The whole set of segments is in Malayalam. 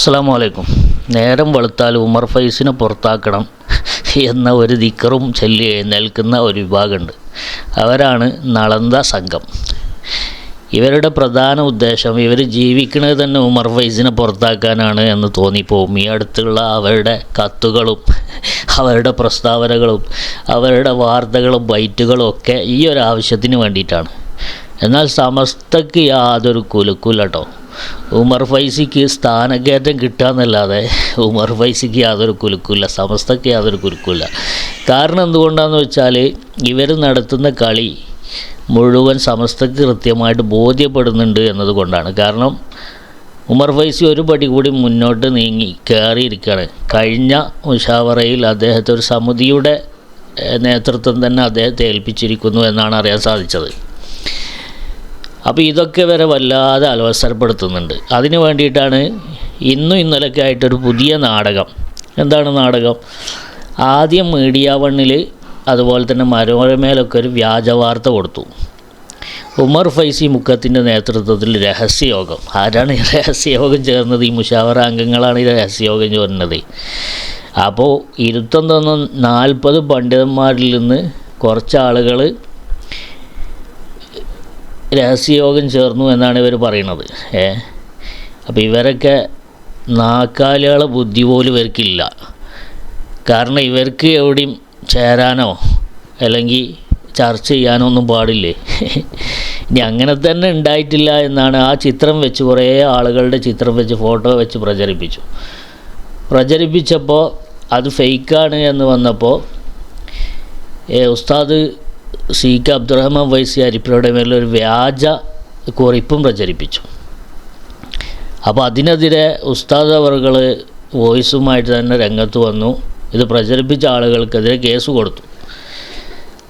അസ്സാം അലൈക്കും നേരം വെളുത്താൽ ഉമർ ഫൈസിനെ പുറത്താക്കണം എന്ന ഒരു ദിക്കറും ചൊല്ലി എഴുന്നേൽക്കുന്ന ഒരു വിഭാഗമുണ്ട്. അവരാണ് നളന്ത സംഘം. ഇവരുടെ പ്രധാന ഉദ്ദേശം ഇവർ ജീവിക്കുന്നത് തന്നെ ഉമർ ഫൈസിനെ പുറത്താക്കാനാണ് എന്ന് തോന്നിപ്പോവും. ഈ അടുത്തുള്ള അവരുടെ കത്തുകളും അവരുടെ പ്രസ്താവനകളും അവരുടെ വാർത്തകളും ബൈറ്റുകളും ഒക്കെ ഈ ഒരു ആവശ്യത്തിന് വേണ്ടിയിട്ടാണ്. എന്നാൽ സമസ്തക്ക് യാതൊരു കുലുക്കുല്ല കേട്ടോ. ഉമർ ഫൈസിക്ക് സ്ഥാനക്കയറ്റം കിട്ടാന്നല്ലാതെ ഉമർ ഫൈസിക്ക് യാതൊരു കുലുക്കില്ല സമസ്തക്ക് യാതൊരു കുലുക്കില്ല കാരണം എന്തുകൊണ്ടാണെന്ന് വെച്ചാൽ ഇവർ നടത്തുന്ന കളി മുഴുവൻ സമസ്തക്ക് കൃത്യമായിട്ട് ബോധ്യപ്പെടുന്നുണ്ട് എന്നതുകൊണ്ടാണ്. കാരണം ഉമർ ഫൈസി ഒരു പടി കൂടി മുന്നോട്ട് നീങ്ങി കയറിയിരിക്കുകയാണ് കഴിഞ്ഞ മുഷാവറയിൽ അദ്ദേഹത്തെ ഒരു സമിതിയുടെ നേതൃത്വം തന്നെ അദ്ദേഹത്തെ ഏൽപ്പിച്ചിരിക്കുന്നു എന്നാണ് അറിയാൻ സാധിച്ചത്. അപ്പോൾ ഇതൊക്കെ വരെ വല്ലാതെ അലവസരപ്പെടുത്തുന്നുണ്ട് അതിന് വേണ്ടിയിട്ടാണ് ഇന്നും ഇന്നലെയൊക്കെ ആയിട്ടൊരു പുതിയ നാടകം. എന്താണ് നാടകം? ആദ്യം മീഡിയ വണ്ണിൽ അതുപോലെ തന്നെ മനോരമയിലൊക്കെ ഒരു വ്യാജ വാർത്ത കൊടുത്തു. ഉമർ ഫൈസി മുക്കത്തിന്റെ നേതൃത്വത്തിൽ രഹസ്യയോഗം. ആരാണ് ഈ രഹസ്യയോഗം ചേർന്നത്? ഈ മുഷാവറ അംഗങ്ങളാണ് ഈ രഹസ്യയോഗം ചേർന്നത്. അപ്പോൾ ഇരുത്തം തന്ന നാൽപ്പത് പണ്ഡിതന്മാരിൽ നിന്ന് കുറച്ച് ആളുകൾ രഹസ്യയോഗം ചേർന്നു എന്നാണ് ഇവർ പറയുന്നത് ഏ? അപ്പോൾ ഇവരൊക്കെ നാക്കാലികളെ ബുദ്ധി പോലും ഇവർക്കില്ല. കാരണം ഇവർക്ക് എവിടെയും ചേരാനോ അല്ലെങ്കിൽ ചർച്ച ചെയ്യാനോ ഒന്നും പാടില്ലേ? ഇനി അങ്ങനെ തന്നെ ഉണ്ടായിട്ടില്ല എന്നാണ് ആ ചിത്രം വെച്ച് കുറേ ആളുകളുടെ ചിത്രം വെച്ച് ഫോട്ടോ വെച്ച് പ്രചരിപ്പിച്ചു. പ്രചരിപ്പിച്ചപ്പോൾ അത് ഫേക്കാണ് എന്ന് വന്നപ്പോൾ ഉസ്താദ് സി കെ അബ്ദുറഹ്മാൻ വൈസി അരിപ്പയുടെ മേലൊരു വ്യാജ കുറിപ്പും പ്രചരിപ്പിച്ചു. അപ്പോൾ അതിനെതിരെ ഉസ്താദ് അവർകൾ വോയിസുമായിട്ട് തന്നെ രംഗത്ത് വന്നു. ഇത് പ്രചരിപ്പിച്ച ആളുകൾക്കെതിരെ കേസ് കൊടുത്തു.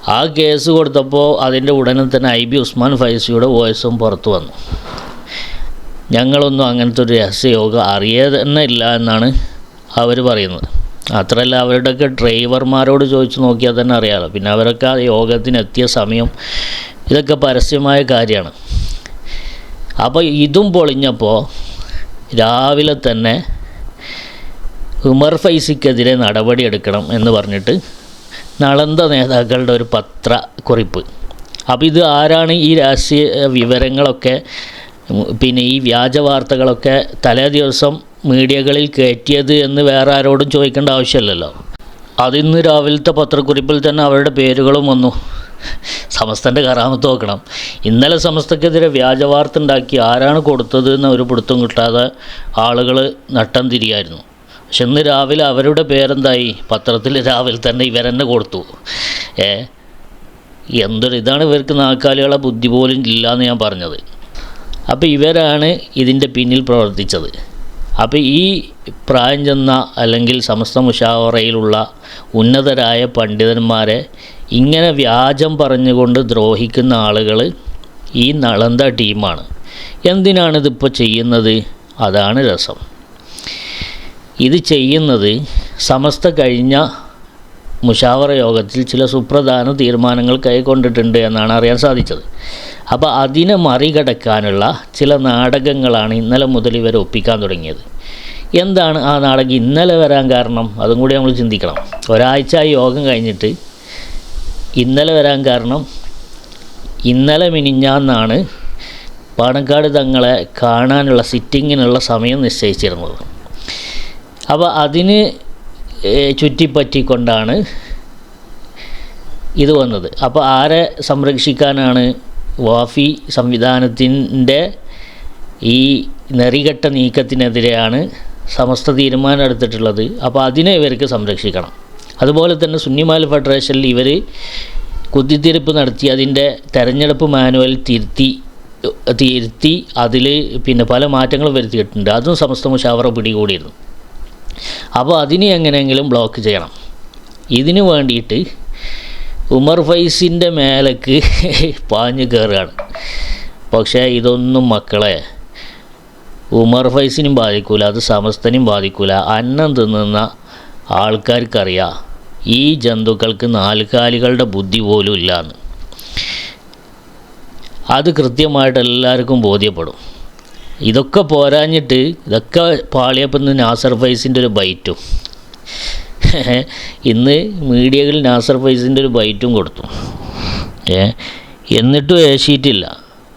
ആ കേസ് കൊടുത്തപ്പോൾ അതിന്റെ ഉടനെ തന്നെ ഐ ബി ഉസ്മാൻ ഫൈസിയുടെ വോയിസും പുറത്തു വന്നു. ഞങ്ങളൊന്നും അങ്ങനത്തെ ഒരു രഹസ്യയോഗം അറിയേ തന്നെ ഇല്ല എന്നാണ് അവർ പറയുന്നത്. മാത്രമല്ല അവരുടെയൊക്കെ ഡ്രൈവർമാരോട് ചോദിച്ചു നോക്കിയാൽ തന്നെ അറിയാമല്ലോ പിന്നെ അവരൊക്കെ ആ യോഗത്തിനെത്തിയ സമയം ഇതൊക്കെ പരസ്യമായ കാര്യമാണ്. അപ്പോൾ ഇതും പൊളിഞ്ഞപ്പോൾ രാവിലെ തന്നെ ഉമർ ഫൈസിക്കെതിരെ നടപടിയെടുക്കണം എന്ന് പറഞ്ഞിട്ട് നളന്ത നേതാക്കളുടെ ഒരു പത്ര കുറിപ്പ്. അപ്പോൾ ഇത് ആരാണ് ഈ രാഷ്ട്രീയ വിവരങ്ങളൊക്കെ പിന്നെ ഈ വ്യാജ വാർത്തകളൊക്കെ തലേ ദിവസം മീഡിയകളിൽ കയറ്റിയത് എന്ന് വേറെ ആരോടും ചോദിക്കേണ്ട ആവശ്യമില്ലല്ലോ. അതിന്ന് രാവിലത്തെ പത്രക്കുറിപ്പിൽ തന്നെ അവരുടെ പേരുകളും വന്നു. സമസ്തന്റെ കറാമത്ത് നോക്കണം. ഇന്നലെ സമസ്തക്കെതിരെ വ്യാജ വാർത്ത ഉണ്ടാക്കി ആരാണ് കൊടുത്തത് എന്ന് ഒരു പിടുത്തം കിട്ടാതെ ആളുകൾ നട്ടം തിരിയായിരുന്നു. പക്ഷെ ഇന്ന് രാവിലെ അവരുടെ പേരെന്തായി? പത്രത്തിൽ രാവിലെ തന്നെ ഇവരെന്നെ കൊടുത്തു. ഏ? എന്തൊരു ഇതാണ് ഇവർക്ക് നാക്കാലികളെ ബുദ്ധി പോലും ഇല്ലയെന്ന് ഞാൻ പറഞ്ഞത്. അപ്പോൾ ഇവരാണ് ഇതിന്റെ പിന്നിൽ പ്രവർത്തിച്ചത്. അപ്പോൾ ഈ പ്രായം ചെന്ന അല്ലെങ്കിൽ സമസ്ത മുഷാവറയിലുള്ള ഉന്നതരായ പണ്ഡിതന്മാരെ ഇങ്ങനെ വ്യാജം പറഞ്ഞുകൊണ്ട് ദ്രോഹിക്കുന്ന ആളുകൾ ഈ നളന്ത ടീമാണ്. എന്തിനാണിതിപ്പോൾ ചെയ്യുന്നത്? അതാണ് രസം. ഇത് ചെയ്യുന്നത് സമസ്ത കഴിഞ്ഞ മുഷാവറ യോഗത്തിൽ ചില സുപ്രധാന തീരുമാനങ്ങൾ കൈക്കൊണ്ടിട്ടുണ്ട് എന്നാണ് അറിയാൻ സാധിച്ചത്. അപ്പോൾ അതിനെ മറികടക്കാനുള്ള ചില നാടകങ്ങളാണ് ഇന്നലെ മുതൽ ഇവർ ഒപ്പിക്കാൻ തുടങ്ങിയത്. എന്താണ് ആ നാടകം ഇന്നലെ വരാൻ കാരണം? അതും കൂടി നമ്മൾ ചിന്തിക്കണം. ഒരാഴ്ച യോഗം കഴിഞ്ഞിട്ട് ഇന്നലെ വരാൻ കാരണം ഇന്നലെ മിനിഞ്ഞാന്നാണ് പാണക്കാട് തങ്ങളെ കാണാനുള്ള സിറ്റിങ്ങിനുള്ള സമയം നിശ്ചയിച്ചിരുന്നത്. അപ്പോൾ അതിന് ചുറ്റിപ്പറ്റിക്കൊണ്ടാണ് ഇത് വന്നത്. അപ്പോൾ ആരെ സംരക്ഷിക്കാനാണ് വാഫി സംവിധാനത്തിന്റെ ഈ നെറികെട്ട നീക്കത്തിനെതിരെയാണ് സമസ്ത തീരുമാനം എടുത്തിട്ടുള്ളത്. അപ്പോൾ അതിനെ ഇവർക്ക് സംരക്ഷിക്കണം. അതുപോലെ തന്നെ സുന്നിമാൽ ഫെഡറേഷനിൽ ഇവർ കുത്തിത്തിരിപ്പ് നടത്തി അതിന്റെ തെരഞ്ഞെടുപ്പ് മാനുവൽ തിരുത്തി തിരുത്തി അതിൽ പിന്നെ പല മാറ്റങ്ങളും വരുത്തിയിട്ടുണ്ട്. അതും സമസ്ത മുഷാവറ പിടികൂടിയിരുന്നു. അപ്പോൾ അതിനെ എങ്ങനെയെങ്കിലും ബ്ലോക്ക് ചെയ്യണം. ഇതിന് വേണ്ടിയിട്ട് ഉമർ ഫൈസിന്റെ മേലേക്ക് പാഞ്ഞു കയറുകയാണ് പക്ഷേ ഇതൊന്നും മക്കളെ ഉമർ ഫൈസിനും ബാധിക്കൂല അത് സമസ്തനും ബാധിക്കൂല. അന്നം തിന്നുന്ന ആൾക്കാർക്കറിയാം ഈ ജന്തുക്കൾക്ക് നാലുകാലികളുടെ ബുദ്ധി പോലും ഇല്ലയെന്ന് അത് കൃത്യമായിട്ട് എല്ലാവർക്കും ബോധ്യപ്പെടും. ഇതൊക്കെ പോരാഞ്ഞിട്ട് ഇതൊക്കെ പാളിയപ്പം നാസർ ഫൈസിന്റെ ഒരു ബൈറ്റും. ഇന്ന് മീഡിയകളിൽ നാസർ ഫൈസിന്റെ ഒരു ബൈറ്റും കൊടുത്തു. ഏ എന്നിട്ടും ഏശിയിട്ടില്ല.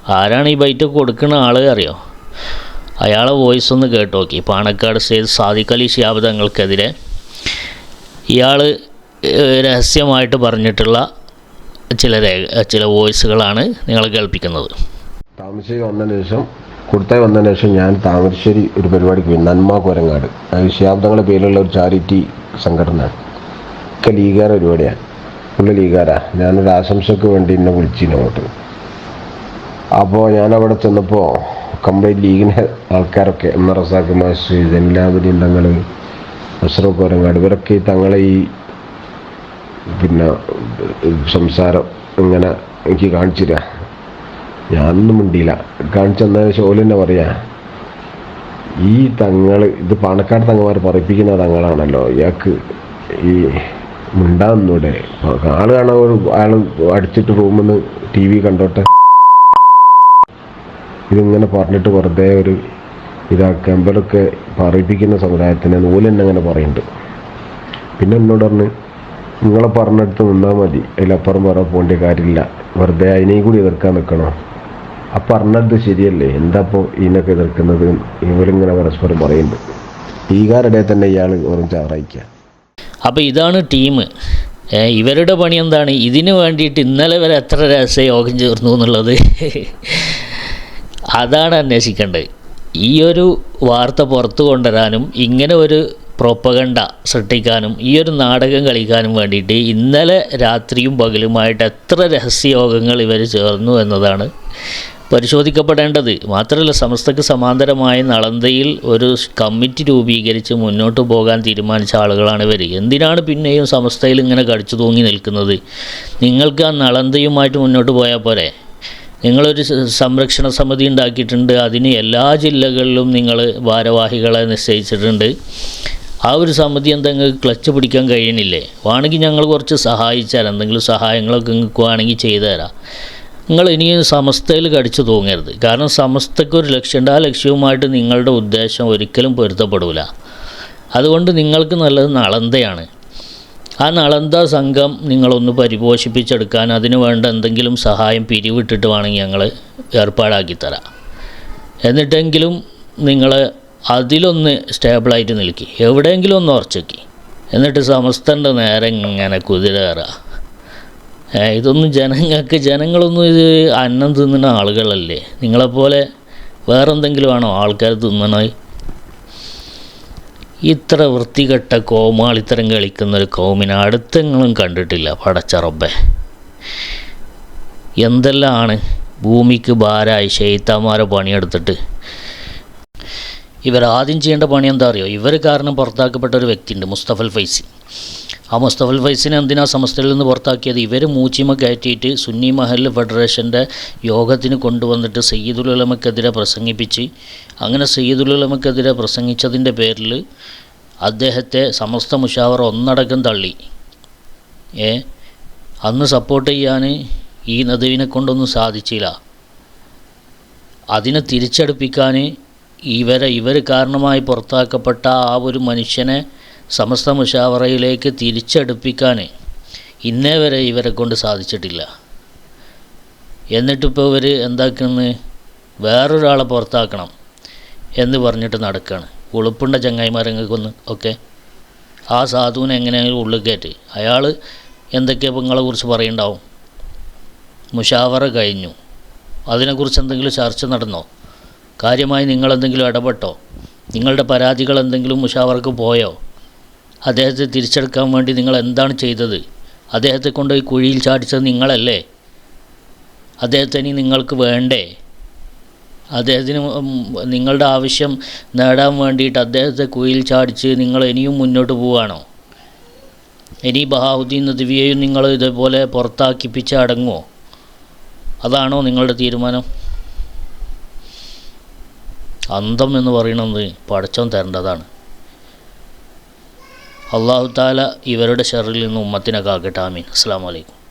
ആരാണ് ഈ ബൈറ്റ് കൊടുക്കുന്ന ആൾ അറിയോ? അയാളെ വോയിസ് ഒന്ന് കേട്ട് നോക്കി. പാണക്കാട് സെയ്ത് സാദിഖ് അലി ഷിയാബ് തങ്ങൾക്കെതിരെ ഇയാൾ രഹസ്യമായിട്ട് പറഞ്ഞിട്ടുള്ള ചില രേഖ ചില വോയിസുകളാണ് നിങ്ങൾ കേൾപ്പിക്കുന്നത്. താമസിച്ച് വന്നതിന് ശേഷം കുർത്തായി വന്നതിന് ശേഷം ഞാൻ താമരശ്ശേരി ഒരു പരിപാടിക്ക് പോയി. നന്മ കൊരങ്ങാട്. അത് ശാബ്ദങ്ങളുടെ പേരിലുള്ള ഒരു ചാരിറ്റി സംഘടന. ഒക്കെ ലീഗാര പരിപാടിയാണ്. പുള്ളി ലീഗാരാ. ഞാനൊരു ആശംസക്ക് വേണ്ടി എന്നെ വിളിച്ചിരുന്നു അങ്ങോട്ട്. അപ്പോൾ ഞാൻ അവിടെ ചെന്നപ്പോൾ കംപ്ലീറ്റ് ലീഗിന്റെ ആൾക്കാരൊക്കെ M R Razak master Zainulabdeen Thangal Ashraf Korangad ഇവരൊക്കെ തങ്ങളെ ഈ പിന്നെ സംസാരം ഇങ്ങനെ എനിക്ക് കാണിച്ചു തരാ ഞാനൊന്നും മിണ്ടിയില്ല. കാണിച്ചു തന്ന ഷോൽ പറയാ ഈ തങ്ങൾ ഇത് പാണക്കാട് തങ്ങമാർ പറയിപ്പിക്കുന്ന തങ്ങളാണല്ലോ ഇയാൾക്ക് ഈ മിണ്ടാന്നൂടെ ആൾ കാണാൻ ഒരു ആൾ അടിച്ചിട്ട് റൂമിൽ ടി വി കണ്ടോട്ടെ. ഇതിങ്ങനെ പറഞ്ഞിട്ട് വെറുതെ ഒരു ഇതാക്കി അമ്പലൊക്കെ പറയിപ്പിക്കുന്ന സമുദായത്തിനെ നൂൽ തന്നെ അങ്ങനെ പറയുന്നുണ്ട് പിന്നെ എന്നോട് പറഞ്ഞ് നിങ്ങളെ പറഞ്ഞെടുത്ത് നിന്നാൽ മതി അതിലപ്പുറം വേറെ പോകേണ്ട കാര്യമില്ല. വെറുതെ അതിനെയും കൂടി എതിർക്കാൻ നിൽക്കണോ ആ പറഞ്ഞത് ശരിയല്ലേ? എന്താപ്പോ ഇതിനൊക്കെ എതിർക്കുന്നത് ഇവരിങ്ങനെ പരസ്പരം പറയുന്നുണ്ട് ഈകാരുടെ തന്നെ ഇയാൾ വെറും ചാറായിക്കുക അപ്പോൾ ഇതാണ് ടീം. ഇവരുടെ പണി എന്താണ്? ഇതിന് വേണ്ടിയിട്ട് ഇന്നലെ വരെ എത്ര രഹസ്യ യോഗം ചേർന്നു എന്നുള്ളത്. അതാണ് അന്വേഷിക്കേണ്ടത്. ഈ ഒരു വാർത്ത പുറത്തു കൊണ്ടുവരാനും ഇങ്ങനെ ഒരു പ്രൊപ്പഗണ്ട സൃഷ്ടിക്കാനും ഈ ഒരു നാടകം കളിക്കാനും വേണ്ടിയിട്ട് ഇന്നലെ രാത്രിയും പകലുമായിട്ട് എത്ര രഹസ്യയോഗങ്ങൾ ഇവർ ചേർന്നു എന്നതാണ് പരിശോധിക്കപ്പെടേണ്ടത്. മാത്രമല്ല സമസ്തക്ക് സമാന്തരമായ നളന്തയിൽ ഒരു കമ്മിറ്റി രൂപീകരിച്ച് മുന്നോട്ട് പോകാൻ തീരുമാനിച്ച ആളുകളാണ് ഇവർ എന്തിനാണ് പിന്നെയും സമസ്തയിൽ ഇങ്ങനെ കടിച്ചു തൂങ്ങി നിൽക്കുന്നത്? നിങ്ങൾക്ക് ആ നളന്തയുമായിട്ട് മുന്നോട്ട് പോയാൽ പോരെ. നിങ്ങളൊരു സംരക്ഷണ സമിതി ഉണ്ടാക്കിയിട്ടുണ്ട്. അതിന് എല്ലാ ജില്ലകളിലും നിങ്ങൾ ഭാരവാഹികളെ നിശ്ചയിച്ചിട്ടുണ്ട്. ആ ഒരു സമിതി എന്തെങ്കിലും ക്ലച്ച് പിടിക്കാൻ കഴിയണില്ലേ? വേണമെങ്കിൽ ഞങ്ങൾ കുറച്ച് സഹായിച്ചാൽ എന്തെങ്കിലും സഹായങ്ങളൊക്കെ നിങ്ങൾക്ക് ചെയ്തു തരാം. നിങ്ങൾ ഇനിയും സമസ്തയിൽ കടിച്ചു തൂങ്ങരുത്. കാരണം സമസ്തയ്ക്ക് ഒരു ലക്ഷ്യമുണ്ട്. ആ ലക്ഷ്യവുമായിട്ട് നിങ്ങളുടെ ഉദ്ദേശം ഒരിക്കലും പൊരുത്തപ്പെടില്ല അതുകൊണ്ട് നിങ്ങൾക്ക് നല്ലത് നളന്തയാണ്. ആ നളന്ത സംഘം നിങ്ങളൊന്ന് പരിപോഷിപ്പിച്ചെടുക്കാൻ അതിനു വേണ്ട എന്തെങ്കിലും സഹായം പിരിവിട്ടിട്ട് വേണമെങ്കിൽ ഞങ്ങൾ ഏർപ്പാടാക്കി തരാം എന്നിട്ടെങ്കിലും നിങ്ങൾ അതിലൊന്ന് സ്റ്റേബിളായിട്ട് നിൽക്കി. എവിടെയെങ്കിലും ഒന്ന് ഉറച്ചേക്കി. എന്നിട്ട് സമസ്തന്റെ നേരെ ഇങ്ങനെ കുതിര കയറുക ഇതൊന്നും ജനങ്ങൾക്ക് ജനങ്ങളൊന്നും ഇത് അന്നം തിന്നുന്ന ആളുകളല്ലേ? നിങ്ങളെപ്പോലെ വേറെന്തെങ്കിലും ആണോ ആൾക്കാർ തിന്നണത് ഇത്ര വൃത്തികെട്ട കളിക്കുന്ന ഒരു കോമിനെ അടുത്തെങ്ങളും കണ്ടിട്ടില്ല പടച്ചറബെ എന്തെല്ലാമാണ് ഭൂമിക്ക് ഭാരമായി ഷെയ്ത്താമാരെ പണിയെടുത്തിട്ട്? ഇവർ ആദ്യം ചെയ്യേണ്ട പണി എന്താ അറിയോ? ഇവർ കാരണം പുറത്താക്കപ്പെട്ട ഒരു വ്യക്തിയുണ്ട് മുസ്തഫൽ ഫൈസി. ആ മുസ്തഫൽ ഫൈസിനെ എന്തിനാ സമസ്തയിൽ നിന്ന് പുറത്താക്കിയത്? ഇവർ മൂച്ചിമ കയറ്റിയിട്ട് സുന്നി മഹൽ ഫെഡറേഷന്റെ യോഗത്തിന് കൊണ്ടുവന്നിട്ട് സയ്യിദുൽ ഉലമക്കെതിരെ പ്രസംഗിപ്പിച്ച് അങ്ങനെ സയ്യിദുൽ ഉലമക്കെതിരെ പ്രസംഗിച്ചതിന്റെ പേരിൽ അദ്ദേഹത്തെ സമസ്ത മുഷാവർ ഒന്നടക്കം തള്ളി. ഏ? അന്ന് സപ്പോർട്ട് ചെയ്യാൻ ഈ നദുവിനെ കൊണ്ടൊന്നും സാധിച്ചില്ല. അതിനെ തിരിച്ചടുപ്പിക്കാൻ ഇവരെ ഇവർ കാരണമായി പുറത്താക്കപ്പെട്ട ആ ഒരു മനുഷ്യനെ സമസ്ത മുഷാവറയിലേക്ക് തിരിച്ചടുപ്പിക്കാൻ ഇന്നേ വരെ ഇവരെ കൊണ്ട് സാധിച്ചിട്ടില്ല. എന്നിട്ടിപ്പോൾ ഇവർ എന്താക്കുന്നത് വേറൊരാളെ പുറത്താക്കണം എന്ന് പറഞ്ഞിട്ട് നടക്കുകയാണ് ഉളുപ്പുണ്ട ചങ്ങായിമാരങ്ങൾക്കൊന്ന് ഒക്കെ. ആ സാധുവിനെ എങ്ങനെയെങ്കിലും ഉള്ളിൽ കയറ്റി. അയാൾ എന്തൊക്കെയാണ് നിങ്ങളെക്കുറിച്ച് പറയുണ്ടാവും? മുഷാവറ കഴിഞ്ഞു. അതിനെക്കുറിച്ച് എന്തെങ്കിലും ചർച്ച നടന്നോ? കാര്യമായി നിങ്ങളെന്തെങ്കിലും ഇടപെട്ടോ? നിങ്ങളുടെ പരാതികൾ എന്തെങ്കിലും മുഷാവർക്ക് പോയോ? അദ്ദേഹത്തെ തിരിച്ചെടുക്കാൻ വേണ്ടി നിങ്ങൾ എന്താണ് ചെയ്തത്? അദ്ദേഹത്തെ കൊണ്ട് ഈ കുഴിയിൽ ചാടിച്ചത് നിങ്ങളല്ലേ? അദ്ദേഹത്തെ ഇനി നിങ്ങൾക്ക് വേണ്ടേ? അദ്ദേഹത്തിന് നിങ്ങളുടെ ആവശ്യം നേടാൻ വേണ്ടിയിട്ട് അദ്ദേഹത്തെ കുഴിയിൽ ചാടിച്ച് നിങ്ങൾ ഇനിയും മുന്നോട്ട് പോവുകയാണോ? ഇനി ബഹാഹുദ്ദീൻ നദിവിയെയും നിങ്ങൾ ഇതേപോലെ പുറത്താക്കിപ്പിച്ച് അടങ്ങുമോ അതാണോ നിങ്ങളുടെ തീരുമാനം? അന്തം എന്ന് പറയുന്നത് പഠിച്ചോൻ തരേണ്ടതാണ്. അള്ളാഹു താല ഇവരുടെ ഷെറിൽ നിന്ന് ഉമ്മത്തിനെ കാക്കട്ടെ ആമീൻ. അസ്സാം വലൈക്കും